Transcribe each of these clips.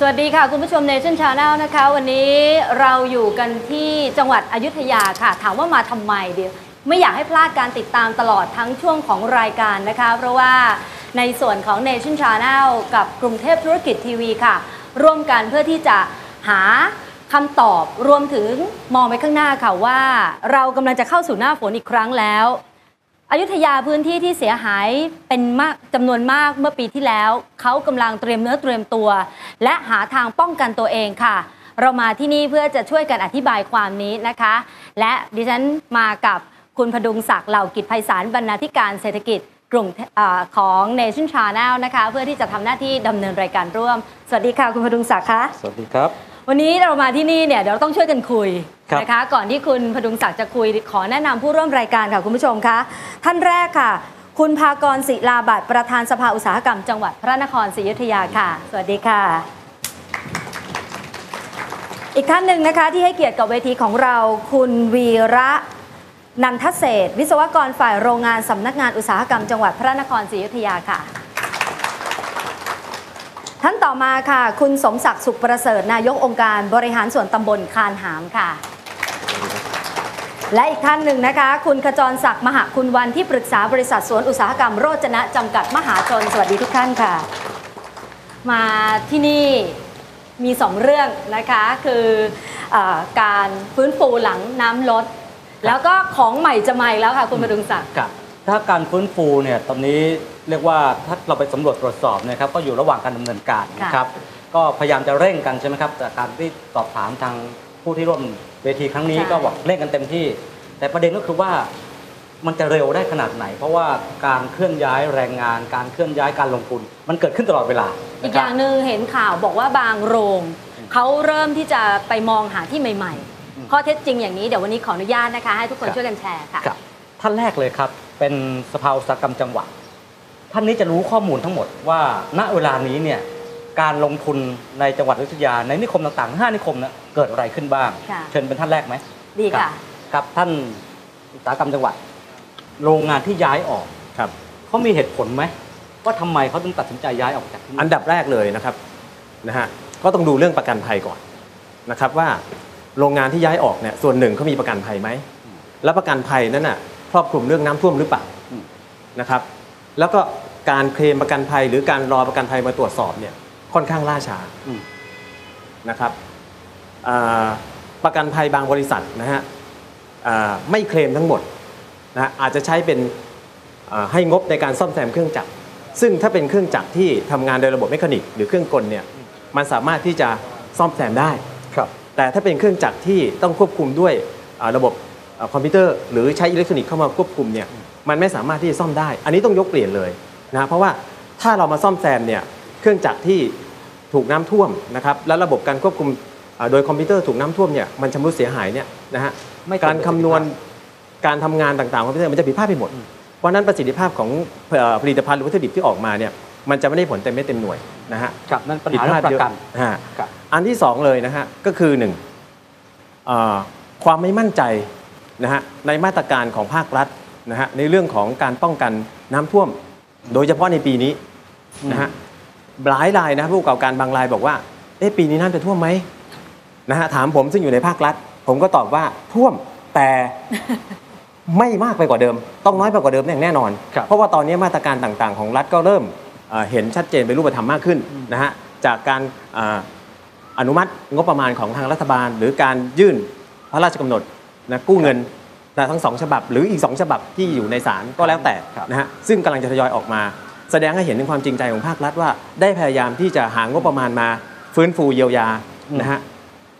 สวัสดีค่ะ คุณผู้ชม Nation Channel นะคะ วันนี้เราอยู่กันที่จังหวัดอยุธยาค่ะ ถามว่ามาทำไมเดียวไม่อยากให้พลาดการติดตามตลอดทั้งช่วงของรายการนะคะ เพราะว่าในส่วนของ Nation Channel กับกรุงเทพธุรกิจทีวีค่ะ ร่วมกันเพื่อที่จะหาคำตอบรวมถึงมองไปข้างหน้าค่ะว่า เรากำลังจะเข้าสู่หน้าฝนอีกครั้งแล้ว อยุธยาพื้นที่ที่เสียหายเป็นมากจำนวนมากเมื่อปีที่แล้ว เขากำลังเตรียมเนื้อเตรียมตัว และหาทางป้องกันตัวเองค่ะ เรามาที่นี่เพื่อจะช่วยกันอธิบายความนี้นะคะ และดิฉันมากับคุณพดุงศักดิ์เหล่ากิจไพศาลบรรณาธิการเศรษฐกิจกลุ่มเออของ Nation Channel นะคะ เพื่อที่จะทำหน้าที่ดำเนินรายการร่วม สวัสดีค่ะคุณพดุงศักดิ์คะสวัสดีครับ วันนี้เรามาที่นี่เนี่ยเดี๋ยวเราต้องช่วยกันคุยครับ นะคะก่อนที่คุณพดุงศักดิ์จะคุยขอแนะนำผู้ร่วมรายการค่ะคุณผู้ชมคะท่านแรกค่ะ คุณภากรศิลาบัตรประธานสภาอุตสาหกรรมจังหวัดพระนครศรีอยุธยาค่ะ สวัสดีค่ะ อีกท่านหนึ่งนะคะที่ให้เกียรติกับเวทีของเรา คุณวีระนันทเศษวิศวกรฝ่ายโรงงานสำนักงานอุตสาหกรรมจังหวัดพระนครศรีอยุธยาค่ะ ท่านต่อมาค่ะ คุณสมศักดิ์สุขประเสริฐนายกองค์การบริหารส่วนตำบลคานหามค่ะ และอีกท่านหนึ่งนะคะ คุณขจรศักดิ์มหาคุณวันที่ปรึกษาบริษัทสวนอุตสาหกรรมโรจนะจำกัดมหาชน สวัสดีทุกท่านค่ะ มาที่นี่มีสองเรื่องนะคะคือเออการฟื้นฟูหลังน้ำลด แล้วก็ของใหม่จะใหม่แล้วค่ะ คุณบดุงศักดิ์กับถ้าการฟื้นฟูเนี่ยตอนนี้เรียกว่าถ้าเราไปสำรวจตรวจสอบเนะครับก็อยู่ระหว่างการดำเนินการนะครับ ก็พยายามจะเร่งกันใช่ไหมครับแต่การที่สอบถามทาง ผู้ที่ร่วมเวทีครั้งนี้ก็บอกเร่งกันเต็มที่ แต่ประเด็นก็คือว่ามันจะเร็วได้ขนาดไหน เพราะว่าการเคลื่อนย้ายแรงงาน การเคลื่อนย้ายการลงทุน มันเกิดขึ้นตลอดเวลา อีกนะอครับย่างหนึ่งเห็นข่าวบอกว่าบางโรงเขาเริ่มที่จะไปมองหาที่ใหม่อืมๆข้อเท็จจริงอย่างนี้เดี๋ยววันนี้ขออนุญาตนะคะ ให้ทุกคนครับช่วยกันแชร์ค่ะครับท่านแรกเลยครับ เป็นสภาอุตสาหกรรมจังหวัดท่านนี้จะรู้ข้อมูลทั้งหมดว่าณเวลานี้เนี่ย การลงทุนในจังหวัดอยุธยา ในนิคมต่างๆห้านิคมนะเกิดอะไรขึ้นบ้าง ค่ะ เชิญเป็นท่านแรกไหมดีค่ะ ครับท่านอุตสาหกรรมจังหวัด โรงงานที่ย้ายออกครับ เขามีเหตุผลไหมว่าทำไมเขาถึงตัดสินใจย้ายออกจากที่นี่อันดับแรกเลยนะครับนะฮะก็ต้องดูเรื่องประกันภัยก่อนนะครับว่าโรงงานที่ย้ายออกเนี่ยส่วนหนึ่งเขามีประกันภัยไหมแล้วประกันภัยนั้นน่ะครอบคลุมเรื่องน้ำท่วมหรือเปล่านะครับ แล้วก็การเคลมประกันภัยหรือการรอประกันภัยมาตรวจสอบเนี่ย ค่อนข้างล่าช้าอืมนะครับอ่าประกันภัยบางบริษัทนะฮะอ่าไม่เคลมทั้งหมดนะฮะอาจจะใช้เป็นอ่าให้งบในการซ่อมแซมเครื่องจักร ซึ่งถ้าเป็นเครื่องจักรที่ทำงานโดยระบบเมคานิกหรือเครื่องกลเนี่ยมันสามารถที่จะซ่อมแซมได้ครับแต่ถ้าเป็นเครื่องจักรที่ต้องควบคุมด้วยอ่าระบบอ่าคอมพิวเตอร์ หรือใช้อิเล็กทรอนิกส์เข้ามาควบคุมเนี่ยมันไม่สามารถที่จะซ่อมได้ อันนี้ต้องยกเปลี่ยนเลยนะเพราะว่าถ้าเรามาซ่อมแซมเนี่ย เครื่องจักรที่ถูกน้ำท่วมนะครับและระบบการควบคุมอ่าโดยคอมพิวเตอร์ถูกน้ำท่วมเนี่ยมันชำรุดเสียหายเนี่ยนะฮะไม่เกิดการคำนวณการทำงานต่างๆของคอมพิวเตอร์มันจะผิดพลาดไปหมด เพราะฉะนั้นประสิทธิภาพของเอ่อผลิตภัณฑ์หรือวัตถุดิบที่ออกมาเนี่ยมันจะไม่ได้ผลเต็มเม็ดเต็มหน่วยนะฮะครับนั่นปัญหาเรื่องประกันฮะครับอันที่สองเลยนะฮะก็คือหนึ่งเอ่อความไม่มั่นใจนะฮะในมาตรการของภาครัฐนะฮะในเรื่องของการป้องกันน้ำท่วม โดยเฉพาะในปีนี้นะฮะ หลายรายนะผู้ประกอบการบางรายบอกว่าเอ๊ะปีนี้น้ำจะท่วมไหมนะฮะถามผมซึ่งอยู่ในภาครัฐ ผมก็ตอบว่าท่วมแต่ไม่มากไปกว่าเดิม ต้องน้อยไปกว่าเดิมอย่างแน่นอนครับเพราะว่าตอนนี้มาตรการต่างๆ ของรัฐก็เริ่มเอ่อเห็นชัดเจนเป็นรูปธรรมมากขึ้นนะฮะจากการอ่าอนุมัติงบประมาณของทางรัฐบาล หรือการยื่นพระราชกำหนดนะกู้เงินนะทั้งสองฉบับ หรืออีกสองฉบับที่อยู่ในศาลก็แล้วแต่ครับนะฮะซึ่งกำลังจะทยอยออกมา แสดงให้เห็นถึงความจริงใจของภาครัฐว่า ได้พยายามที่จะหางบประมาณมาฟื้นฟูเยียวยานะฮะ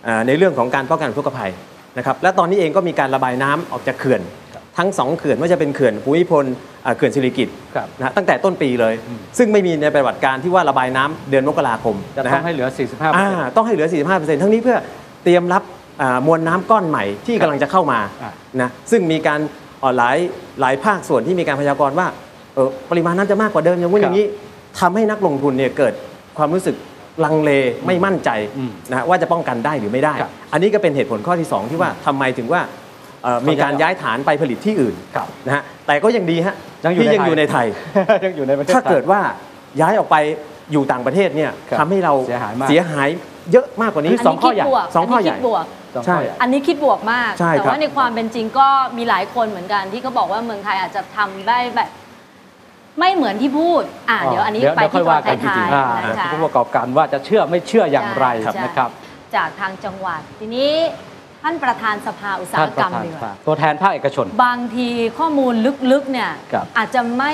อ่าในเรื่องของการป้องกันอุทกภัยนะครับและตอนนี้เองก็มีการระบายน้ำออกจากเขื่อน ทั้งสองเขื่อนว่าจะเป็นเขื่อนภูมิพลอ่าเขื่อนสิริกิติ์ครับนะฮะตั้งแต่ต้นปีเลย ซึ่งไม่มีในปฏิบัติการที่ว่าระบายน้ำเดือนมกราคมจะนะต้องฮะให้เหลือ 45อ่าต้องให้เหลือ 45%ทั้งนี้เพื่อเตรียมรับอ่ามวลน้ำก้อนใหม่ที่กำลังจะเข้ามาอ่านะซึ่งมีการเอ่อหลายหลายภาคส่วนที่มีการพยากรณ์ว่า เออปริมาณน้ำจะมากกว่าเดิมอย่างนู้นอย่างนี้ทำให้นักลงทุนเนี่ยเกิดความรู้สึกลังเลไม่มั่นใจอืมนะฮะว่าจะป้องกันได้หรือไม่ได้ครับอันนี้ก็เป็นเหตุผลข้อที่สองที่ว่าทำไมถึงว่าเอ่อมีการย้ายฐานไปผลิตที่อื่นครับนะฮะแต่ก็ยังดีฮะยังอยู่ที่ในยังอยู่ในไทยยังอยู่ในประเทศถ้าเกิดว่าย้ายออกไปอยู่ต่างประเทศเนี่ยครับทำให้เราเสียหายมากเสียหายเยอะมากกว่านี้คือสองข้อใหญ่คิดบวกสองข้อใหญ่นนี้คิดบวกต้องใช่เข้าใจอันนี้คิดบวกมากใช่แต่ครับว่าในความเป็นจริงก็มีหลายคนเหมือนกันที่เขาบอกว่าเมืองไทยอาจจะทำได้แบบ ไม่เหมือนที่พูดอ่าเดี๋ยวอันนี้เดี๋ยวไปเดี๋ยวค่ที่อยตอว่านกันท้ายอ่าๆนะคะผู้ประกอบการว่าจะเชื่อไม่เชื่ออย่างไรใช่ใช่นะครับ จากทางจังหวัดทีนี้ท่านประธานสภาอุตสาหท่านปกรระรมธานดีกว่าฝากตัวแทนภาคเอกชน บางทีข้อมูลลึกๆเนี่ยครับอาจจะไม่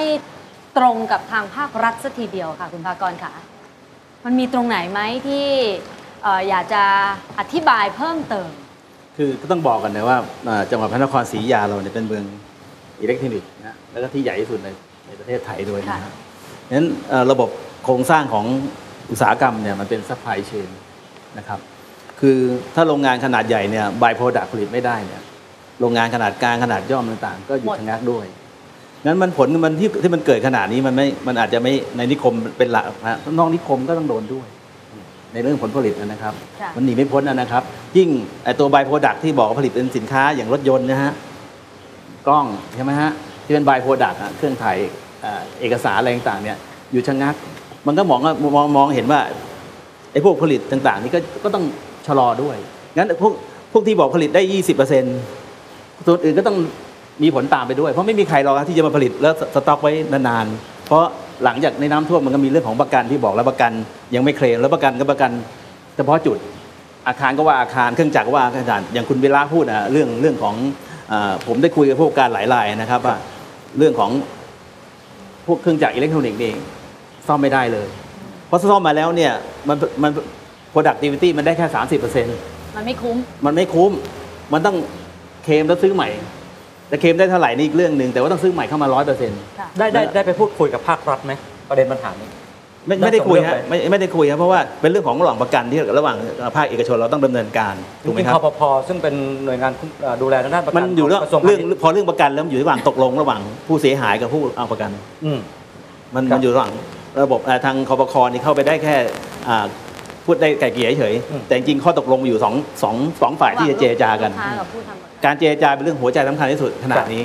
ตรงกับทางภาครัฐสัทีเดียวค่ะคุณภากรค่ะ มันมีตรงไหนไหมที่เอ่ออยากจะอธิบายเพิ่มเติม คือก็ต้องบอกกันนะว่าอ่าจังหวัดพระนครศรีอยุธยาเราเนี่ยเป็นเมืองอิเล็กทรอนิกส์นะฮะแล้วก็ที่ใหญ่ที่สุดใน ในประเทศไทยด้วยนะฮะค่ะงั้นเอ่อระบบโครงสร้างของอุตสาหกรรมเนี่ยมันเป็นซัพพลายเชนนะครับ คือถ้าโรงงานขนาดใหญ่เนี่ยบายโปรดักผลิตไม่ได้เนี่ยโรงงานขนาดกลางขนาดย่อมต่างๆ ก็หยุหดมดชะงักด้วยงั้นมันผลมันที่ที่มันเกิดขนาดนี้มันไม่ มันอาจจะไม่ในนิคมเป็นหลักนะฮะนอกนิคมก็ต้องโดนด้วย ในเรื่องผลผลิตนะครับค่ะมันหนีไม่พ้นนะครับ ยิ่งไอตัวบายโปรดักที่บอกว่าผลิตเป็นสินค้าอย่างรถยนต์นะฮะกล้องใช่ไหมฮะที่เป็นบายโปรดักเครื่องถ่าย เอกสารอะไรต่างๆเนี่ยอยู่ชะงัก มันก็มองว่ามองมองเห็นว่าไอ้พวกผลิตต่างๆ นี่ก็ก็ต้องชะลอด้วยงั้นพวกพวกที่บอกผลิตได้ 20%ส่วนอื่นก็ต้องมีผลตามไปด้วย เพราะไม่มีใครรอกที่จะมาผลิตแล้วสต็อกไว้นานๆ เพราะหลังจากในน้ำท่วมมันก็มีเรื่องของประกันที่บอกแล้วประกันยังไม่เคลมแล้วประกันก็ประกันเฉพาะจุดอาคารก็ว่าอาคารเครื่องจักรว่าอาคารอย่างคุณเวลาพูดนะเรื่องเรื่องของอผมได้คุยกับพวกการหลายรายนะครับว่าเรื่องของ พวกเครื่องจักรอิเล็กทรอนิกส์เองซ่อมไม่ได้เลย เพราะซ่อมมาแล้วเนี่ยมันมัน productivity มันได้แค่30%มันไม่คุ้ม มันไม่คุ้ม มันต้องเคลมแล้วซื้อใหม่ แต่เคลมได้เท่าไหร่นี่อีกเรื่องหนึ่งแต่ว่าต้องซื้อใหม่เข้ามาร้อยเปอร์เซ็นต์ค่ะได้ได้ได้ไปพูดคุยกับภาครัฐไหมประเด็นปัญหานี้ ไม่ได้ไม่ได้คุยส่งเรื่องฮะไปไม่ไม่ได้คุยครับเพราะว่าเป็นเรื่องของระหว่างประกันที่ระหว่างภาคเอกชนเราต้องดำเนินการจถูกไหมริงคๆรัคบอปพซึ่งเป็นหน่วยงานคุ้มเอ่อดูแลทางด้านประกัมันอยู่เรื่องขกระทรวงเรื่องพาณิชย์พอเรื่องประกันแล้วมันอยู่ระหว่างตกลงระหว่างผู้เสียหายกับผู้เอาประกันอืมมันครับมันอยู่ระหว่างระบบเอ่อทางคอปคนี่เข้าไปได้แค่อ่าพูดได้ไก่เกลี่ยเฉยอืมแต่จริงๆข้อตกลงมีอยู่สองสองสองฝ่ายที่จะเจรจากันลูค้กับผู้ทำประกัน การเจรจาเป็นเรื่องหัวใจสำคัญที่สุดขนาดนี้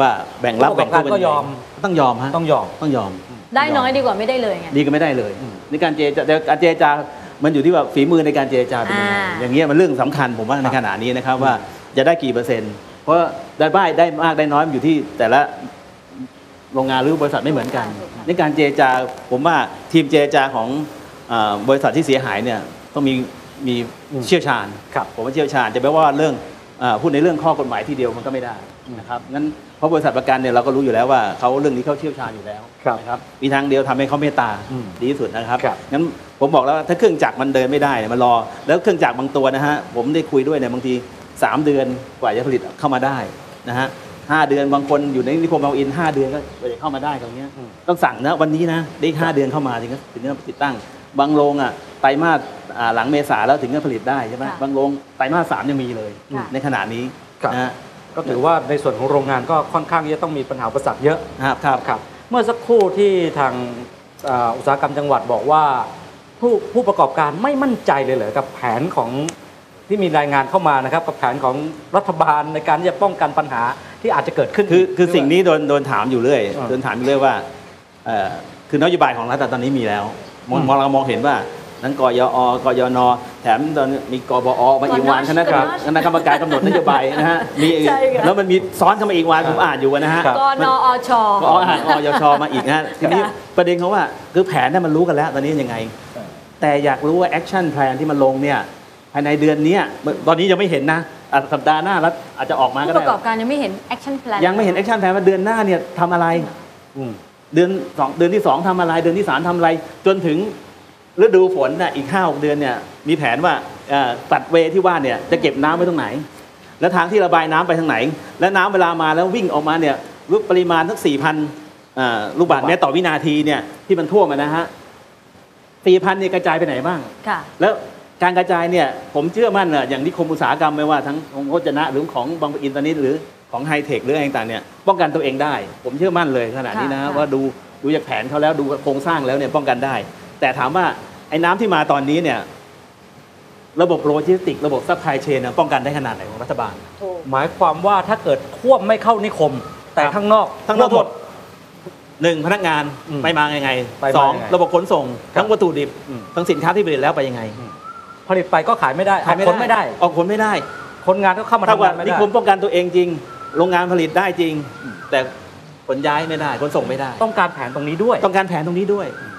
ว่าแบ่งรับผู้ประแบ่กงอบการก็ยอมต้องยอมฮะต้องยอมต้องยอม ได้น้อยดีกว่าไม่ได้เลยไง ดีก็ไม่ได้เลยอืมในการเจรจาแต่การเจรจามันอยู่ที่ว่าฝีมือในการเจรจาเป็นยังไงอ่า อย่างเงี้ยมันเรื่องสำคัญผมว่าในขณะนี้นะครับว่าจะได้กี่เปอร์เซ็นต์ เพราะได้บ้ายได้มากได้น้อยมันอยู่ที่แต่ละโรงงานหรือบริษัทไม่เหมือนกัน ในการเจรจาผมว่าทีมเจรจาของอ่าบริษัทที่เสียหายเนี่ยต้องมีมีอืมเชี่ยวชาญ ครับ ผมว่าเชี่ยวชาญจะแปลว่าเรื่องอาพูดในเรื่องข้อกฎหมายที่เดียวมันก็ไม่ได้นะครับงั้นเพ ราะบริษัทประกันเนี่ยเราก็รู้อยู่แล้วว่าเขาเรื่องนี้เขาเชี่ยวชาญอยู่แล้วครับนะครับมีทางเดียวทำให้เขาเมตตาอืมดีที่สุดนะครับครับงั้นผมบอกแล้วว่าถ้าเครื่องจักรมันเดินไม่ได้เนี่ยมันรอ แล้วเครื่องจักรบางตัวนะฮะผมได้คุยด้วยเนี่ยบางที 3 เดือนกว่าจะผลิตเข้ามาได้นะฮะห้าเดือนบางคนอยู่ในนิคมบางอินห้าเดือนก็กว่าจะเข้ามาได้ตรงเนี้ยอืมต้องสั่งนะวันนี้นะได้ห้าเดือนเข้ามาถึงจะถึงจะติดตั้ง บางโรงอะไตรมาสอ่าหลังเมษาแล้วถึงจะผลิตได้ใช่ไหมค่ะบางโรงไตรมาสสามยังมีเลยค่ะในขณะนี้ครับนะฮะ ก็ถือว่าในส่วนของโรงงานก็ค่อนข้างที่จะต้องมีปัญหาอุปสรรคเยอะครับครับครับ เมื่อสักครู่ที่ทางเอ่ออุตสาหกรรมจังหวัดบอกว่า ผู้ผู้ประกอบการไม่มั่นใจเลยเหรอกับแผนของที่มีรายงานเข้ามานะครับกับแผนของรัฐบาลในการที่จะป้องกันปัญหาที่อาจจะเกิดขึ้นคือคือด้วยสิ่งนี้โดนโดนถามอยู่เรื่อยอ่าโดนถามอยู่เรื่อยว่าเอ่อคือนโยบายของรัฐตอนนี้มีแล้วมองอืมมองเรามองเห็นว่า ทั้งกยอกยน แถมตอนนี้มีกบอมาอีกวันกนชคณะกรรมกนชคณะกรรมการกำหนดนโยบายนะฮะมีใช่ค่ะแล้วมันมีซ้อนเข้ามาอีกวันผมอ่านอยู่นะฮะครับกนอชก็อ่านอยชมาอีกนะฮะทีนี้ประเด็นเขาว่าคือแผนเนี่ยมันรู้กันแล้วตอนนี้ยังไง แต่อยากรู้ว่าแอคชั่นแพลนที่มันลงเนี่ยภายในเดือนเนี้ยตอนนี้ยังไม่เห็นนะอะสัปดาห์หน้ารัฐอาจจะออกมาก็ผู้ปได้ระกอบการยังไม่เห็นแอคชั่นแพลนยังไม่เห็นแอคชั่นแพลนว่าเดือนหน้าเนี่ยทำอะไรอืมเดือนสองเดือนที่สองทำอะไร เดือนที่สามทำอะไร จนถึง ฤดูฝนน่ะอีกห้าหกเดือนเนี่ยมีแผนว่าเอ่อตัดเวที่ว่าเนี่ยจะเก็บน้ำไว้ตรงไหน แล้วทางที่ระบายน้ำไปทางไหน และน้ำเวลามาแล้ววิ่งออกมาเนี่ยรูปปริมาณทั้งสี่พันลูกบาศก์เมตรต่อวินาทีเนี่ยที่มันท่วมอะนะฮะสี่พันเนี่ยกระจายไปไหนบ้างค่ะแล้วการกระจายเนี่ยผมเชื่อมั่นน่ะอย่างนิคมอุตสาหกรรมไม่ว่าทั้งของโภชนะหรือของบางปะอินตอนนี้หรือของไฮเทคหรืออะไรต่างๆเนี่ยป้องกันตัวเองได้ ผมเชื่อมั่นเลยขนาดนี้นะค่ะว่าดูดูจากแผนเขาแล้วดูโครงสร้างแล้วเนี่ยป้องกันได้ แต่ถามว่าไอ้น้ำที่มาตอนนี้เนี่ยระบบโลจิสติกส์ระบบซัพพลายเชนป้องกันได้ขนาดไหนของรัฐบาลถูกหมายความว่าถ้าเกิดท่วมไม่เข้านิคม แต่ครับข้างนอกทั้งนอกหมดหนึ่งพนักงานอืมไปมายังไงไปมาสองยังไงระบบขนส่งครับทั้งวัตถุดิบอืมทั้งสินค้าที่ผลิตแล้วไปยังไง ผลิตไปก็ขายไม่ได้เอาคนไม่ได้ ออกผลไม่ได้ คนงานก็เข้ามาถ้าทำว่างานไม่นิได้คมป้องกันตัวเองจริง โรงงานผลิตได้จริง แต่ขนย้ายไม่ได้ขนส่งไม่ได้ ต้องการแผนตรงนี้ด้วย ต้องการแผนตรงนี้ด้วยอ